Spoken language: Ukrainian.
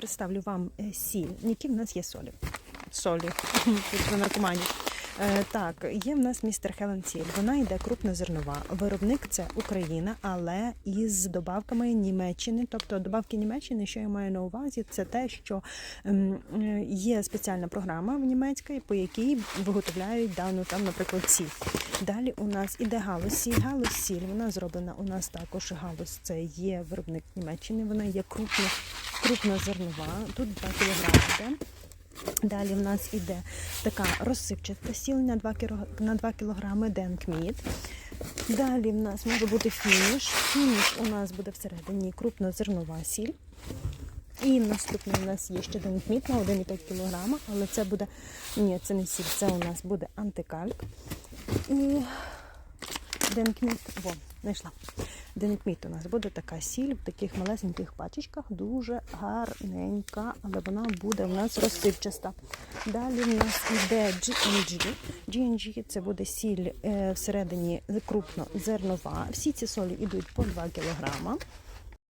представлю вам е, сіль. Які в нас є солі? Солі. Тут про наркоманів. Е, Так, є в нас містер Хелен Сіль. Вона йде крупнозернова. Виробник це Україна, але із добавками Німеччини. Тобто добавки Німеччини, що я маю на увазі, це те, що ем, е, є спеціальна програма в німецькій, по якій виготовляють дану там, наприклад, сіль. Далі у нас іде галузь сіль. Галузь сіль. Вона зроблена у нас також галузь. Це є виробник Німеччини. Вона є крупно, крупнозернова. Тут 2 кг. Далі в нас іде така розсипчаста сіль на 2 кіло- на 2 кг денкміт. Далі в нас може бути фініш. Фініш у нас буде всередині крупнозернова сіль. І наступний у нас є ще денкміт на 1,5 кг, але це буде. Ні, це не сіль, це у нас буде антикальк. І денкміт. Во, знайшла. Денкміт у нас буде така сіль в таких малесеньких пачечках, дуже гарненька, але вона буде у нас розсипчаста. Далі в нас іде GNG. GNG це буде сіль е, всередині крупнозернова. Всі ці солі йдуть по 2 кг.